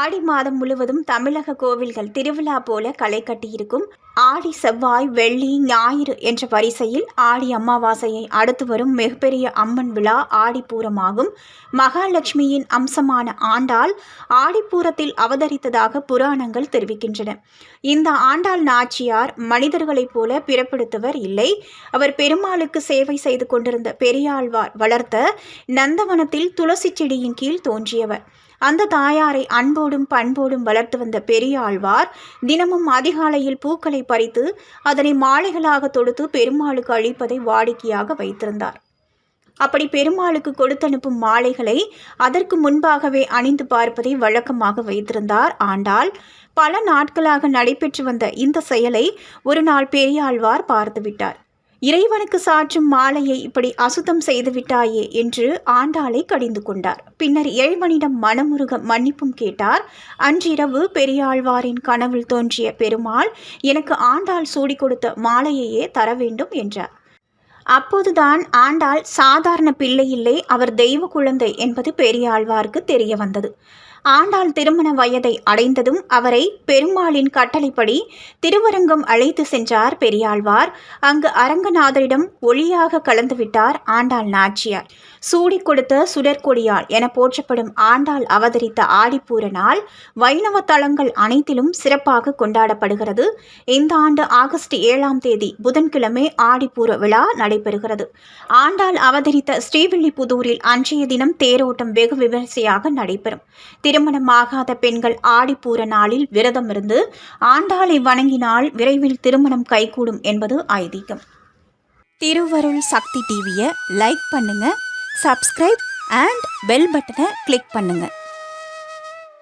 ஆடி மாதம் முழுவதும் தமிழக கோவில்கள் திருவிழா போல களை கட்டியிருக்கும் ஆடி செவ்வாய் வெள்ளி ஞாயிறு என்ற வரிசையில் ஆடி அமாவாசையை அடுத்து வரும் மிகப்பெரிய அம்மன் விழா ஆடிப்பூரமாகும். மகாலட்சுமியின் அம்சமான ஆண்டாள் ஆடிப்பூரத்தில் அவதரித்ததாக புராணங்கள் தெரிவிக்கின்றன. இந்த ஆண்டாள் நாச்சியார் மனிதர்களைப் போல பிறப்பெடுத்தவர் இல்லை. அவர் பெருமாளுக்கு சேவை செய்து கொண்டிருந்த பெரியாழ்வார் வளர்த்த நந்தவனத்தில் துளசி செடியின் கீழ் தோன்றியவர். அந்த தாயாரை அன்போடு அன்போடும் பண்போடும் வளர்த்து வந்த பெரியாழ்வார் தினமும் அதிகாலையில் பூக்களை பறித்து அதனை மாலைகளாக தொடுத்து பெருமாளுக்கு அழிப்பதை வாடிக்கையாக வைத்திருந்தார். அப்படி பெருமாளுக்கு கொடுத்தனுப்பும் மாலைகளை அதற்கு முன்பாகவே அணிந்து பார்ப்பதை வழக்கமாக வைத்திருந்தார். ஆண்டால் பல நாட்களாக நடைபெற்று வந்த இந்த செயலை ஒரு நாள் பெரியாழ்வார் பார்த்துவிட்டார். இறைவனுக்கு சாற்றும் மாலையை இப்படி அசுத்தம் செய்துவிட்டாயே என்று ஆண்டாளை கடிந்து கொண்டார். பின்னர் ஏழ்மனிடம் மனமுருக மன்னிப்பும் கேட்டார். அன்றிரவு பெரியாழ்வாரின் கனவில் தோன்றிய பெருமாள் எனக்கு ஆண்டாள் சூடிக் கொடுத்த மாலையையே தர வேண்டும் என்றார். அப்போதுதான் ஆண்டாள் சாதாரண பிள்ளை இல்லை அவர் தெய்வ குழந்தை என்பது பெரியாழ்வாருக்கு தெரிய வந்தது. ஆண்டாள் திருமண வயதை அடைந்ததும் அவரை பெருமாளின் கட்டளைப்படி திருவரங்கம் அழைத்து சென்றார் பெரியாழ்வார். அங்கு அரங்கநாதரிடம் ஒளியாக கலந்துவிட்டார் ஆண்டாள் நாச்சியார். சூடி கொடுத்த சுடற்கொடியாள் என போற்றப்படும் ஆண்டாள் அவதரித்த ஆடிப்பூர நாள் வைணவ தலங்கள் அனைத்திலும் சிறப்பாக கொண்டாடப்படுகிறது. இந்த ஆண்டு ஆகஸ்ட் ஏழாம் தேதி புதன்கிழமை ஆடிப்பூர விழா நடைபெறுகிறது. ஆண்டாள் அவதரித்த ஸ்ரீவில்லிபுதூரில் அன்றைய தினம் தேரோட்டம் வெகு விமரிசையாக நடைபெறும். திருமணமாகாத பெண்கள் ஆடிப்பூர நாளில் விரதம் இருந்து ஆண்டாளை வணங்கினால் விரைவில் திருமணம் கைகூடும் என்பது ஐதீகம். திருவருள் சக்தி டிவியை லைக் பண்ணுங்க சப்ஸ்கிரைப் அண்ட் பெல் பட்டனை கிளிக் பண்ணுங்கள்